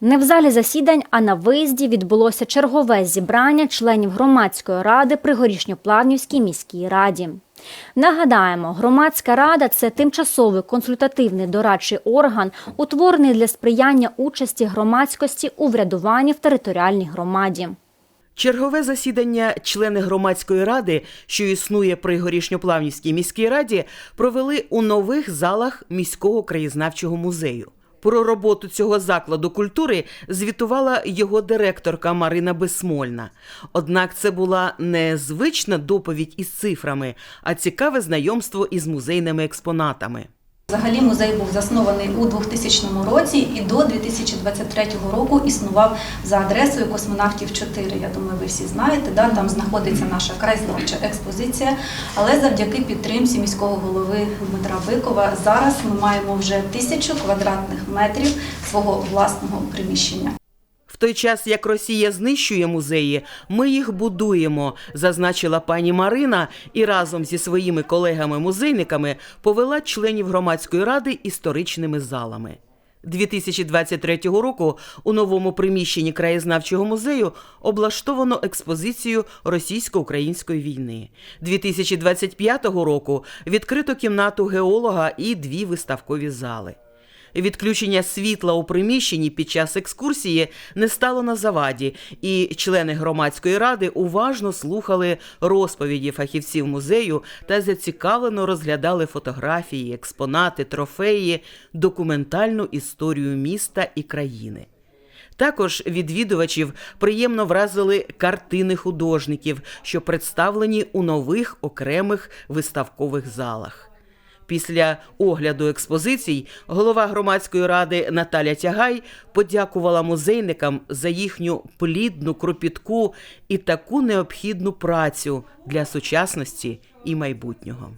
Не в залі засідань, а на виїзді відбулося чергове зібрання членів громадської ради при Горішньоплавнівській міській раді. Нагадаємо, громадська рада це тимчасовий консультативний дорадчий орган, утворений для сприяння участі громадськості у врядуванні в територіальній громаді. Чергове засідання члени громадської ради, що існує при Горішньоплавнівській міській раді, провели у нових залах міського краєзнавчого музею. Про роботу цього закладу культури звітувала його директорка Марина Бесмольна. Однак це була не звична доповідь із цифрами, а цікаве знайомство із музейними експонатами. Взагалі музей був заснований у 2000 році і до 2023 року існував за адресою космонавтів 4. Я думаю, ви всі знаєте, да? там знаходиться наша краєзнавча експозиція. Але завдяки підтримці міського голови Дмитра Бикова зараз ми маємо вже тисячу квадратних метрів свого власного приміщення. В той час, як Росія знищує музеї, ми їх будуємо, зазначила пані Марина і разом зі своїми колегами-музейниками повела членів громадської ради історичними залами. 2023 року у новому приміщенні краєзнавчого музею облаштовано експозицію російсько-української війни. 2025 року відкрито кімнату геолога і дві виставкові зали. Відключення світла у приміщенні під час екскурсії не стало на заваді, і члени громадської ради уважно слухали розповіді фахівців музею та зацікавлено розглядали фотографії, експонати, трофеї, документальну історію міста і країни. Також відвідувачів приємно вразили картини художників, що представлені у нових окремих виставкових залах. Після огляду експозицій голова громадської ради Наталя Тягай подякувала музейникам за їхню плідну, кропітку і таку необхідну працю для сучасності і майбутнього.